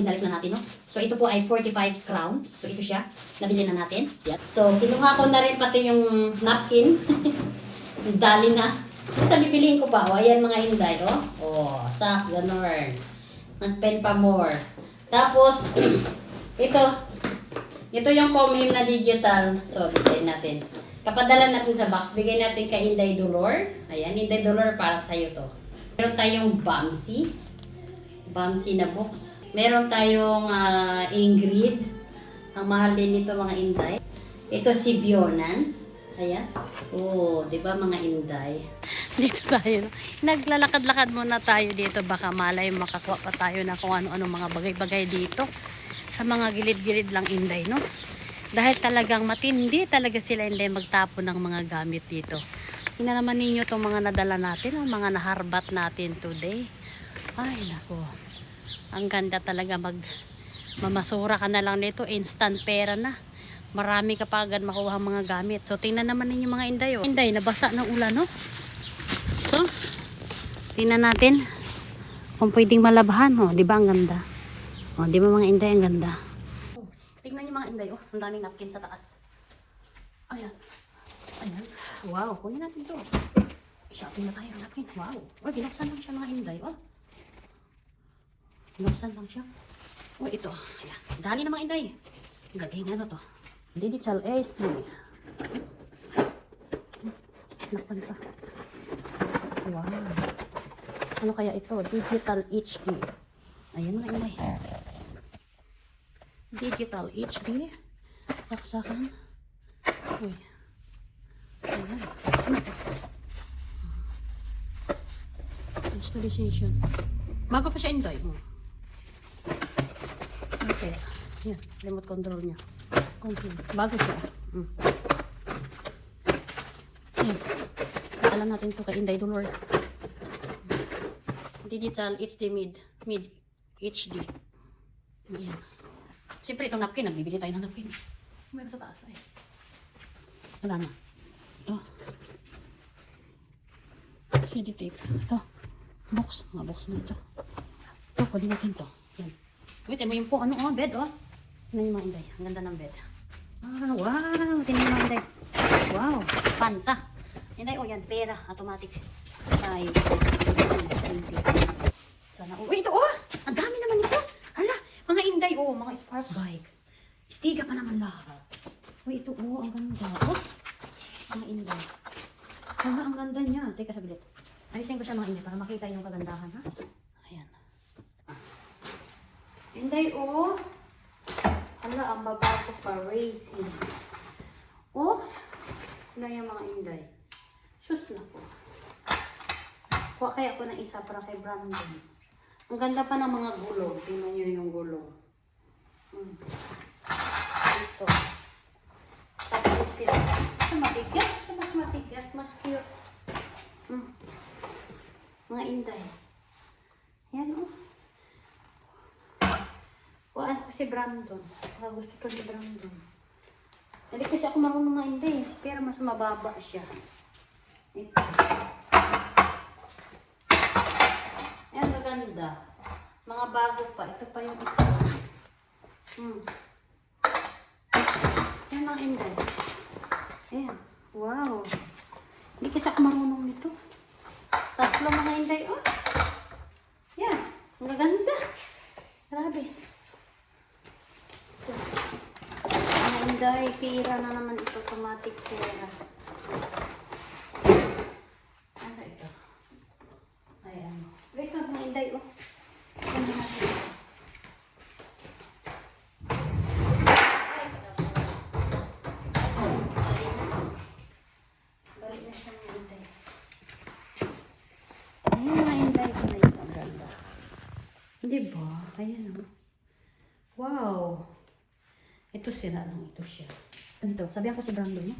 binalik na natin, no? So, ito po ay 45 crowns. So, ito siya. Nabili na natin. Yan. So, kinuha ko na rin pati yung napkin. Dali na. Sa bibiliin ko pa. O, ayan mga inday, oh. Oh, sa ganun. Nag-pen pa more. Tapos, ito. Ito yung Comhem na digital. So, bigay natin. Kapadala natin sa box. Bigay natin kay Inday Dolor. Ayan, Inday Dolor para sa'yo to. Meron tayong Bamsi. Bamsi na box. Meron tayong ah, Ingrid. Ang mahal din nito mga Inday. Ito si Bionan. Ayan. Oo, di ba mga Inday? Dito tayo. Naglalakad-lakad muna tayo dito. Baka malay makakuha pa tayo na kung ano-ano mga bagay-bagay dito. Sa mga gilid-gilid lang inday, no? Dahil talagang matindi talaga sila inday magtapon ng mga gamit dito. Tingnan naman ninyo itong mga nadala natin, ang mga naharbat natin today. Ay, nako. Ang ganda talaga mag mamasura ka na lang dito, instant pera na. Marami ka pa agad makuha mga gamit. So, tingnan naman ninyo mga inday. Oh. Inday, nabasa ng ulan, no? So, tingnan natin kung pwedeng malabahan. Oh, di ba ang ganda? Oh, di ba mga inday ang ganda? Tingnan niyo mga inday. Oh, ang daming napkin sa taas. Ayan. Ayan. Wow, kunin natin to. Shopping na tayo napkin. Wow. Oh, binuksan lang siya mga inday. Oh. Binuksan lang siya. Oh, ito. Ayan. Dali na mga inday. Galing ano to. Digital SD. Nakpan pa. Wow. Ano kaya ito? Digital HD. Ayan mga inay. Digital HD. Saksakan. Uy. Ayan. Installation. Bago pa siya inday mo. Okay. Yan. Remote control niya. Control. Bago siya. Mm. Yan. Alam natin to kay Inday Dolor. Digital HD mid. Mid HD. Yan. Siyempre itong napkin. Nagbibili tayo ng napkin. Meron sa taas ay. Wala na. Ito. CD tape. Ito. Box. Mga box mo ito. Ito. Pwede natin to. Yan. Wait, mo yung po. Ano oh, bed oh. Ano yung mga inday? Ang ganda ng bed. Ah, wow. Tingnan mo inday. Wow. Panta. Inday, oh yan. Pera. Automatic. Ay. Sana. Oh, ito oh. Ang dami naman ito. Hala. Mga inday. Oh, mga spark bike. Stiga pa naman lahat. Oh, ito oh. Ang ganda. Oh. Mga inday. Hala, ang ganda niya. Teka saglit. Ayusin ko siya mga inday para makita yung kagandahan ha. Inday, oh. Ala, ang babato pa, racing. Oh, ano yung mga inday? Sus na po. Kuha kaya ako ng isa para kay Brandon. Ang ganda pa ng mga gulong. Tingnan nyo yung gulong. Hmm. Ito. Tapos sila. Ito mabigat. Ito mas mabigat. Mas cute. Hmm. Mga inday. Ayan oh. Kuhaan ko si Brandon. Baka gusto to si Brandon. Hindi kasi ako marunong nga hindi. Pero mas mababa siya. Ito. Ayan, gaganda. Mga bago pa. Ito pa yung isa. Hmm. Ayan mga inday. Ayan. Wow. Hindi kasi ako marunong nito. Tatlo mga inday. Oh. Yan. Ang gaganda. Grabe. Mga inday, pira na naman ito. Automatic pera. Ano ito? Ayan. Wait lang mga inday. Oh. Ano natin? Ay, ito. Balik na siya mga inday. Ayan mga inday ko na ito. Ang ganda. Di ba? Ayan o. Wow. Ito sira lang. Ito siya. Ganito. Sabihan ko si Brandon niya.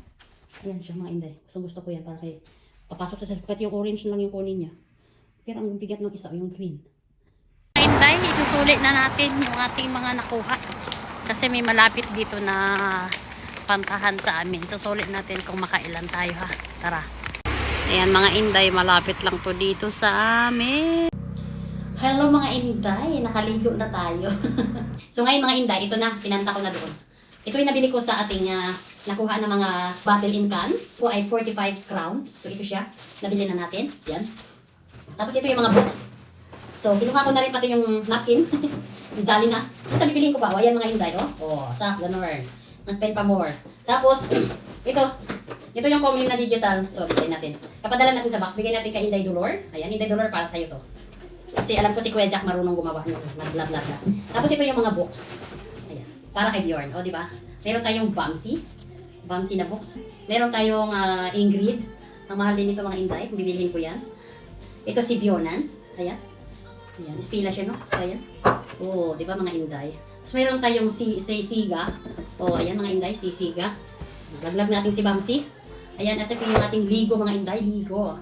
Ayan siya mga inday. Gusto gusto ko yan para kay papasok sa. Kahit yung orange lang yung kunin niya. Pero ang bigat ng isa, yung green. Inday, isusulit na natin yung ating mga nakuha. Kasi may malapit dito na pantahan sa amin. Susulit natin kung makailan tayo ha. Tara. Ayan mga inday, malapit lang to dito sa amin. Hello mga inday, nakaligo na tayo. so ngayon mga inday, ito na, pinanta ko na doon. Ito yung nabili ko sa ating ah, nakuha ng mga bottle in can. Ito ay 45 crowns. So ito siya, nabili na natin. Yan. Tapos ito yung mga books. So kinuha ko na rin pati yung napkin. Dali na. Sa bibiliin ko pa, o ayan mga inday, oh. Oh, sa ganun. Nag-pen pa more. Tapos, ito, ito yung commune na digital. So, bigyan natin. Kapadala natin sa box. Bigyan natin kay Inday Dolor. Ayan, Inday Dolor para sa'yo to. Kasi alam ko si Kuya Jack marunong gumawa ng bla bla bla. Tapos ito yung mga books. Ayan. Para kay Bjorn. O, di ba? Meron tayong Bamsi. Bamsi na books. Meron tayong ah, Ingrid. Ang mahal din ito mga Inday. Bibilihin ko yan. Ito si Bionan. Ayan. Ayan. Ispila siya, no? So, ayan. Oo, di ba mga Inday? Tapos meron tayong si, si Siga. O, ayan mga Inday, si Siga. Laglag natin si Bamsi. Ayan, at saka yung ating Ligo mga Inday, Ligo.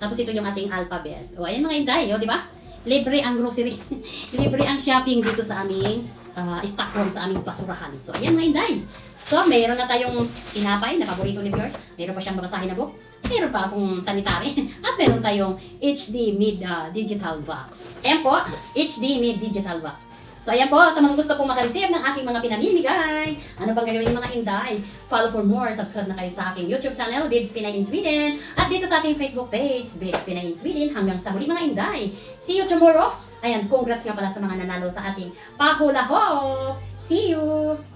Tapos ito yung ating alphabet. O, ayan mga Inday, o, di ba? Libre ang grocery. Libre ang shopping dito sa aming ah, stock room, sa aming basurahan. So, ayan mga Inday. So, meron na tayong tinapay na paborito ni Björn. Meron pa siyang babasahin na book. Meron pa akong sanitary. At meron tayong HD Mid ah, Digital Box. Ayan po, HD Mid Digital Box. So ayan po, sa mga gusto pong makareceive ng aking mga pinamimigay, ano bang gagawin ng mga inday? Follow for more, subscribe na kayo sa aking YouTube channel, Bibs Pinay in Sweden, at dito sa ating Facebook page, Bibs Pinay in Sweden, hanggang sa muli mga inday. See you tomorrow! Ayan, congrats nga pala sa mga nanalo sa ating pahula ho! See you!